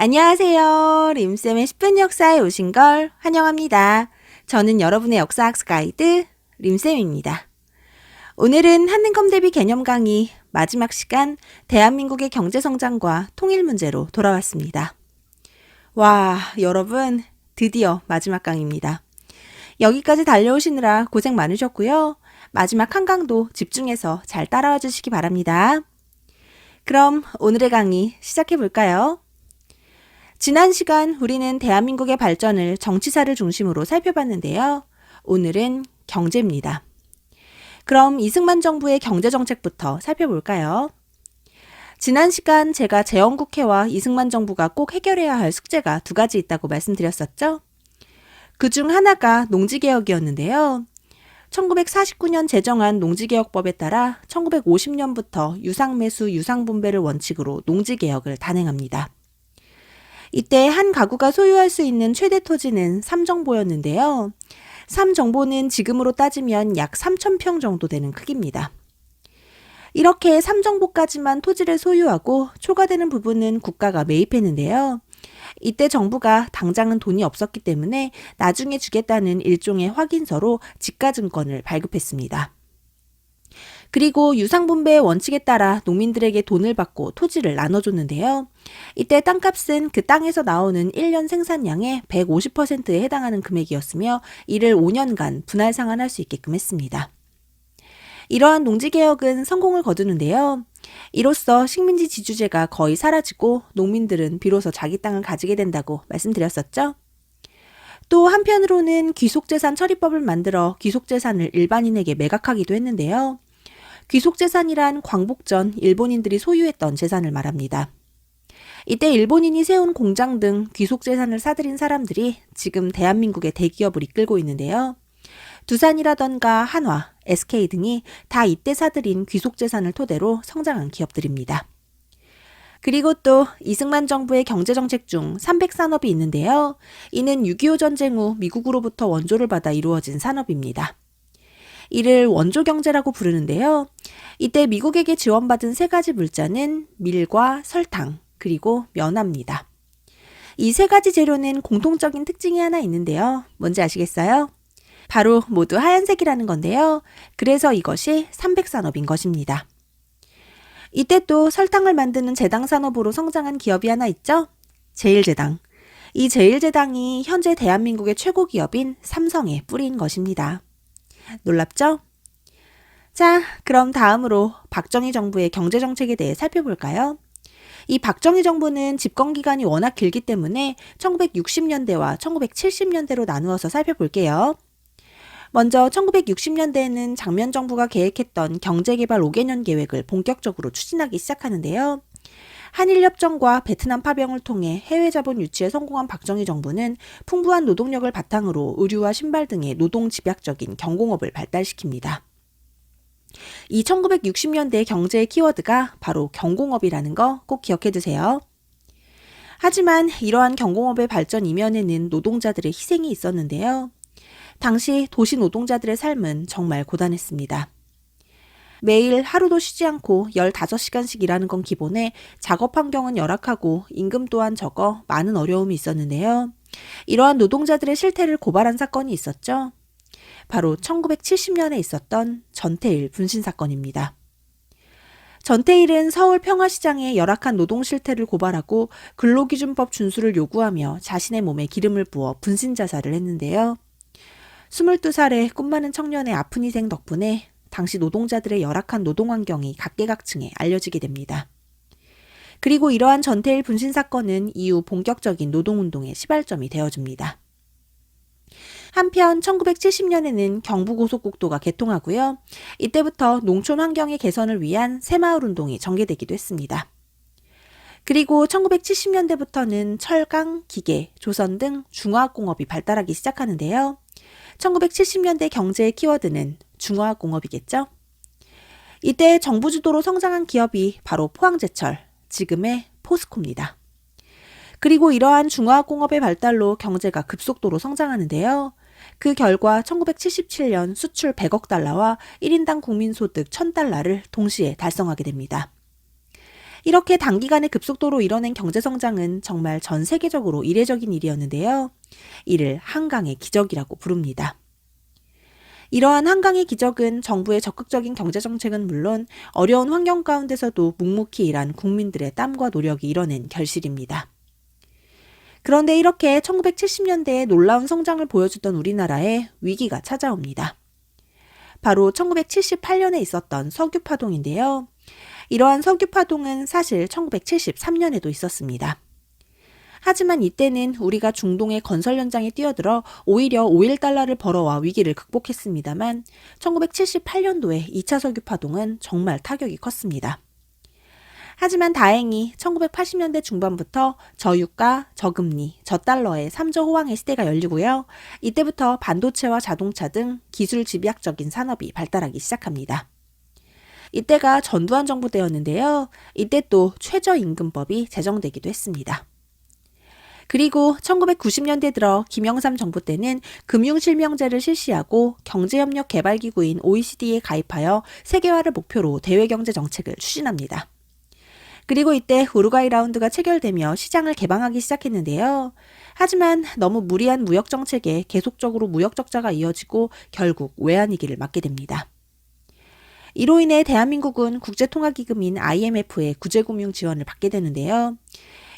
안녕하세요. 림쌤의 10분 역사에 오신 걸 환영합니다. 저는 여러분의 역사학습 가이드 림쌤입니다. 오늘은 한능컴 대비 개념 강의 마지막 시간 대한민국의 경제 성장과 통일 문제로 돌아왔습니다. 와, 여러분 드디어 마지막 강의입니다. 여기까지 달려오시느라 고생 많으셨고요. 마지막 한 강도 집중해서 잘 따라와 주시기 바랍니다. 그럼 오늘의 강의 시작해 볼까요? 지난 시간 우리는 대한민국의 발전을 정치사를 중심으로 살펴봤는데요. 오늘은 경제입니다. 그럼 이승만 정부의 경제정책부터 살펴볼까요? 지난 시간 제가 재헌국회와 이승만 정부가 꼭 해결해야 할 숙제가 두 가지 있다고 말씀드렸었죠? 그 중 하나가 농지개혁이었는데요. 1949년 제정한 농지개혁법에 따라 1950년부터 유상매수 유상분배를 원칙으로 농지개혁을 단행합니다. 이때 한 가구가 소유할 수 있는 최대 토지는 3정보였는데요. 3정보는 지금으로 따지면 약 3,000평 정도 되는 크기입니다. 이렇게 3정보까지만 토지를 소유하고 초과되는 부분은 국가가 매입했는데요. 이때 정부가 당장은 돈이 없었기 때문에 나중에 주겠다는 일종의 확인서로 지가증권을 발급했습니다. 그리고 유상분배의 원칙에 따라 농민들에게 돈을 받고 토지를 나눠줬는데요. 이때 땅값은 그 땅에서 나오는 1년 생산량의 150%에 해당하는 금액이었으며 이를 5년간 분할 상환할 수 있게끔 했습니다. 이러한 농지개혁은 성공을 거두는데요. 이로써 식민지 지주제가 거의 사라지고 농민들은 비로소 자기 땅을 가지게 된다고 말씀드렸었죠. 또 한편으로는 귀속재산 처리법을 만들어 귀속재산을 일반인에게 매각하기도 했는데요. 귀속재산이란 광복 전 일본인들이 소유했던 재산을 말합니다. 이때 일본인이 세운 공장 등 귀속재산을 사들인 사람들이 지금 대한민국의 대기업을 이끌고 있는데요. 두산이라던가 한화, SK 등이 다 이때 사들인 귀속재산을 토대로 성장한 기업들입니다. 그리고 또 이승만 정부의 경제정책 중 300산업이 있는데요. 이는 6.25 전쟁 후 미국으로부터 원조를 받아 이루어진 산업입니다. 이를 원조 경제라고 부르는데요. 이때 미국에게 지원받은 세 가지 물자는 밀과 설탕, 그리고 면화입니다. 이 세 가지 재료는 공통적인 특징이 하나 있는데요. 뭔지 아시겠어요? 바로 모두 하얀색이라는 건데요. 그래서 이것이 300산업인 것입니다. 이때 또 설탕을 만드는 제당 산업으로 성장한 기업이 하나 있죠? 제일제당. 이 제일제당이 현재 대한민국의 최고 기업인 삼성의 뿌리인 것입니다. 놀랍죠? 자, 그럼 다음으로 박정희 정부의 경제 정책에 대해 살펴볼까요? 이 박정희 정부는 집권 기간이 워낙 길기 때문에 1960년대와 1970년대로 나누어서 살펴볼게요. 먼저 1960년대에는 장면 정부가 계획했던 경제개발 5개년 계획을 본격적으로 추진하기 시작하는데요. 한일협정과 베트남 파병을 통해 해외 자본 유치에 성공한 박정희 정부는 풍부한 노동력을 바탕으로 의류와 신발 등의 노동 집약적인 경공업을 발달시킵니다. 이 1960년대 경제의 키워드가 바로 경공업이라는 거 꼭 기억해 두세요. 하지만 이러한 경공업의 발전 이면에는 노동자들의 희생이 있었는데요. 당시 도시 노동자들의 삶은 정말 고단했습니다. 매일 하루도 쉬지 않고 15시간씩 일하는 건 기본에 작업 환경은 열악하고 임금 또한 적어 많은 어려움이 있었는데요. 이러한 노동자들의 실태를 고발한 사건이 있었죠. 바로 1970년에 있었던 전태일 분신 사건입니다. 전태일은 서울 평화시장의 열악한 노동 실태를 고발하고 근로기준법 준수를 요구하며 자신의 몸에 기름을 부어 분신 자살을 했는데요. 22살의 꿈 많은 청년의 아픈 희생 덕분에 당시 노동자들의 열악한 노동 환경이 각계각층에 알려지게 됩니다. 그리고 이러한 전태일 분신 사건은 이후 본격적인 노동운동의 시발점이 되어줍니다. 한편 1970년에는 경부고속국도가 개통하고요. 이때부터 농촌 환경의 개선을 위한 새마을 운동이 전개되기도 했습니다. 그리고 1970년대부터는 철강, 기계, 조선 등 중화학 공업이 발달하기 시작하는데요. 1970년대 경제의 키워드는 중화공업이겠죠? 이때 정부 주도로 성장한 기업이 바로 포항제철, 지금의 포스코입니다. 그리고 이러한 중화공업의 발달로 경제가 급속도로 성장하는데요. 그 결과 1977년 수출 100억 달러와 1인당 국민소득 1000달러를 동시에 달성하게 됩니다. 이렇게 단기간에 급속도로 이뤄낸 경제 성장은 정말 전 세계적으로 이례적인 일이었는데요. 이를 한강의 기적이라고 부릅니다. 이러한 한강의 기적은 정부의 적극적인 경제 정책은 물론 어려운 환경 가운데서도 묵묵히 일한 국민들의 땀과 노력이 이뤄낸 결실입니다. 그런데 이렇게 1970년대에 놀라운 성장을 보여주던 우리나라에 위기가 찾아옵니다. 바로 1978년에 있었던 석유 파동인데요. 이러한 석유 파동은 사실 1973년에도 있었습니다. 하지만 이때는 우리가 중동의 건설 현장에 뛰어들어 오히려 5일 달러를 벌어와 위기를 극복했습니다만 1978년도에 2차 석유 파동은 정말 타격이 컸습니다. 하지만 다행히 1980년대 중반부터 저유가, 저금리, 저달러의 3조 호황의 시대가 열리고요. 이때부터 반도체와 자동차 등 기술 집약적인 산업이 발달하기 시작합니다. 이때가 전두환 정부 때였는데요. 이때 또 최저임금법이 제정되기도 했습니다. 그리고 1990년대 들어 김영삼 정부 때는 금융실명제를 실시하고 경제협력 개발기구인 OECD에 가입하여 세계화를 목표로 대외경제 정책을 추진합니다. 그리고 이때 우루과이 라운드가 체결되며 시장을 개방하기 시작했는데요. 하지만 너무 무리한 무역 정책에 계속적으로 무역 적자가 이어지고 결국 외환 위기를 맞게 됩니다. 이로 인해 대한민국은 국제통화기금인 IMF의 구제금융 지원을 받게 되는데요.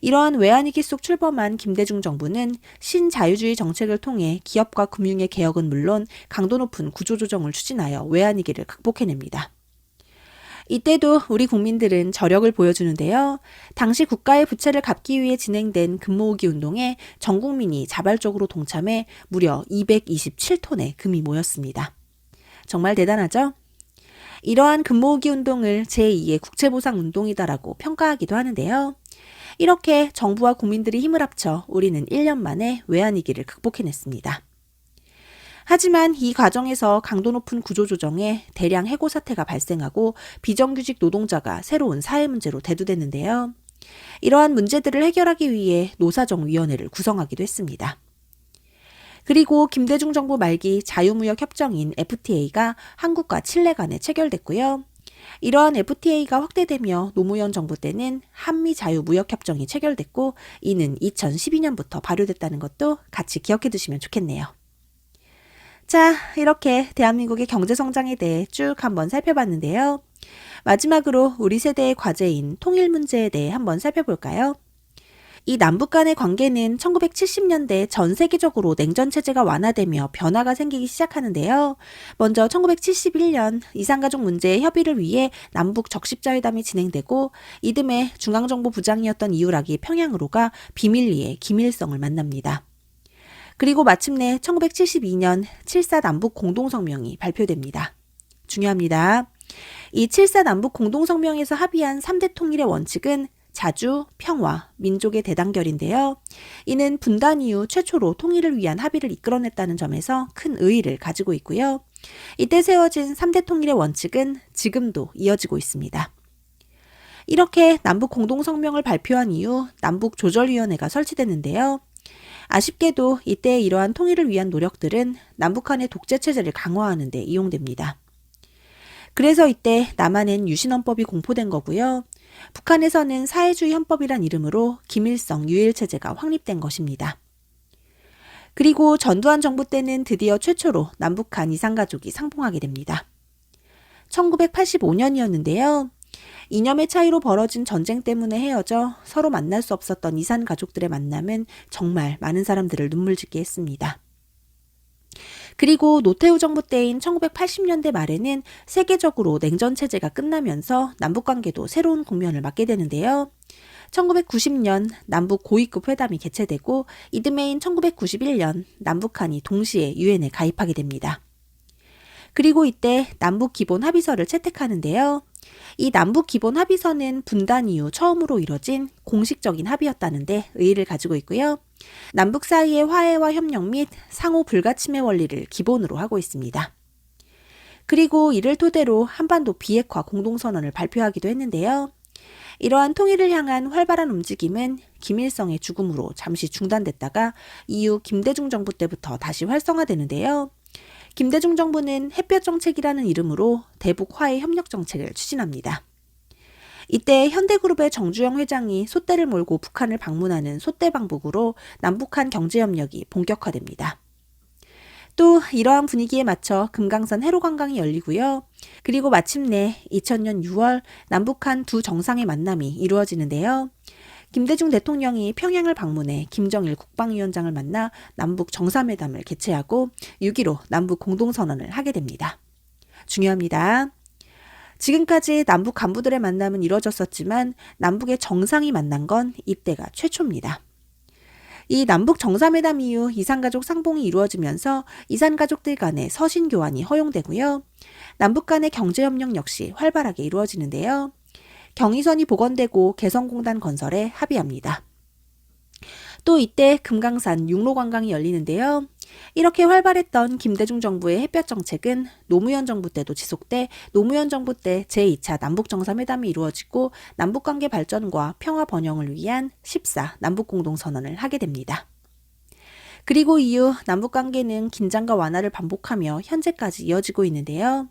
이러한 외환위기 속 출범한 김대중 정부는 신자유주의 정책을 통해 기업과 금융의 개혁은 물론 강도 높은 구조조정을 추진하여 외환위기를 극복해냅니다. 이때도 우리 국민들은 저력을 보여주는데요. 당시 국가의 부채를 갚기 위해 진행된 금모으기 운동에 전 국민이 자발적으로 동참해 무려 227톤의 금이 모였습니다. 정말 대단하죠? 이러한 금모으기 운동을 제2의 국채보상 운동이다라고 평가하기도 하는데요. 이렇게 정부와 국민들이 힘을 합쳐 우리는 1년 만에 외환위기를 극복해냈습니다. 하지만 이 과정에서 강도 높은 구조조정에 대량 해고 사태가 발생하고 비정규직 노동자가 새로운 사회 문제로 대두됐는데요. 이러한 문제들을 해결하기 위해 노사정위원회를 구성하기도 했습니다. 그리고 김대중 정부 말기 자유무역 협정인 FTA가 한국과 칠레 간에 체결됐고요. 이러한 FTA가 확대되며 노무현 정부 때는 한미 자유무역 협정이 체결됐고 이는 2012년부터 발효됐다는 것도 같이 기억해 두시면 좋겠네요. 자, 이렇게 대한민국의 경제 성장에 대해 쭉 한번 살펴봤는데요. 마지막으로 우리 세대의 과제인 통일 문제에 대해 한번 살펴볼까요? 이 남북 간의 관계는 1970년대 전 세계적으로 냉전 체제가 완화되며 변화가 생기기 시작하는데요. 먼저 1971년 이산가족 문제의 협의를 위해 남북 적십자회담이 진행되고 이듬해 중앙정보 부장이었던 이우락이 평양으로 가 비밀리에 김일성을 만납니다. 그리고 마침내 1972년 7사 남북 공동성명이 발표됩니다. 중요합니다. 이 7사 남북 공동성명에서 합의한 3대 통일의 원칙은 자주, 평화, 민족의 대단결인데요. 이는 분단 이후 최초로 통일을 위한 합의를 이끌어냈다는 점에서 큰 의의를 가지고 있고요. 이때 세워진 3대 통일의 원칙은 지금도 이어지고 있습니다. 이렇게 남북 공동성명을 발표한 이후 남북조절위원회가 설치됐는데요. 아쉽게도 이때 이러한 통일을 위한 노력들은 남북한의 독재 체제를 강화하는 데 이용됩니다. 그래서 이때 남한엔 유신헌법이 공포된 거고요. 북한에서는 사회주의 헌법이란 이름으로 김일성 유일 체제가 확립된 것입니다. 그리고 전두환 정부 때는 드디어 최초로 남북한 이산가족이 상봉하게 됩니다. 1985년이었는데요. 이념의 차이로 벌어진 전쟁 때문에 헤어져 서로 만날 수 없었던 이산 가족들의 만남은 정말 많은 사람들을 눈물 짓게 했습니다. 그리고 노태우 정부 때인 1980년대 말에는 세계적으로 냉전 체제가 끝나면서 남북 관계도 새로운 국면을 맞게 되는데요. 1990년 남북 고위급 회담이 개최되고 이듬해인 1991년 남북한이 동시에 유엔에 가입하게 됩니다. 그리고 이때 남북 기본 합의서를 채택하는데요. 이 남북 기본 합의서는 분단 이후 처음으로 이뤄진 공식적인 합의였다는데 의의를 가지고 있고요. 남북 사이의 화해와 협력 및 상호 불가침의 원리를 기본으로 하고 있습니다. 그리고 이를 토대로 한반도 비핵화 공동선언을 발표하기도 했는데요. 이러한 통일을 향한 활발한 움직임은 김일성의 죽음으로 잠시 중단됐다가 이후 김대중 정부 때부터 다시 활성화되는데요. 김대중 정부는 햇볕 정책이라는 이름으로 대북 화해 협력 정책을 추진합니다. 이때 현대그룹의 정주영 회장이 소떼를 몰고 북한을 방문하는 소떼 방북으로 남북한 경제협력이 본격화됩니다. 또 이러한 분위기에 맞춰 금강산 해로관광이 열리고요. 그리고 마침내 2000년 6월 남북한 두 정상의 만남이 이루어지는데요. 김대중 대통령이 평양을 방문해 김정일 국방위원장을 만나 남북 정상회담을 개최하고 6.15 남북 공동선언을 하게 됩니다. 중요합니다. 지금까지 남북 간부들의 만남은 이뤄졌었지만 남북의 정상이 만난 건 이때가 최초입니다. 이 남북 정상회담 이후 이산가족 상봉이 이루어지면서 이산가족들 간의 서신 교환이 허용되고요. 남북 간의 경제협력 역시 활발하게 이루어지는데요. 경의선이 복원되고 개성공단 건설에 합의합니다. 또 이때 금강산 육로관광이 열리는데요. 이렇게 활발했던 김대중 정부의 햇볕 정책은 노무현 정부 때도 지속돼 노무현 정부 때 제2차 남북 정상회담이 이루어지고 남북 관계 발전과 평화 번영을 위한 14 남북 공동 선언을 하게 됩니다. 그리고 이후 남북 관계는 긴장과 완화를 반복하며 현재까지 이어지고 있는데요.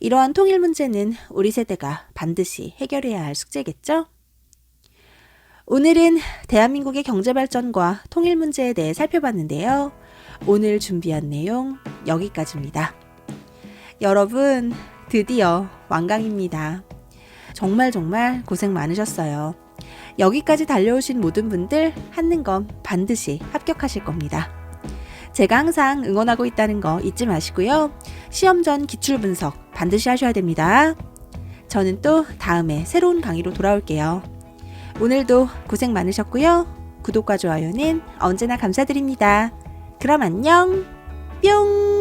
이러한 통일 문제는 우리 세대가 반드시 해결해야 할 숙제겠죠? 오늘은 대한민국의 경제 발전과 통일 문제에 대해 살펴봤는데요. 오늘 준비한 내용 여기까지입니다. 여러분, 드디어 완강입니다. 정말 정말 고생 많으셨어요. 여기까지 달려오신 모든 분들 한능검 반드시 합격하실 겁니다. 제가 항상 응원하고 있다는 거 잊지 마시고요. 시험 전 기출 분석 반드시 하셔야 됩니다. 저는 또 다음에 새로운 강의로 돌아올게요. 오늘도 고생 많으셨고요. 구독과 좋아요는 언제나 감사드립니다. 그럼 안녕. 뿅.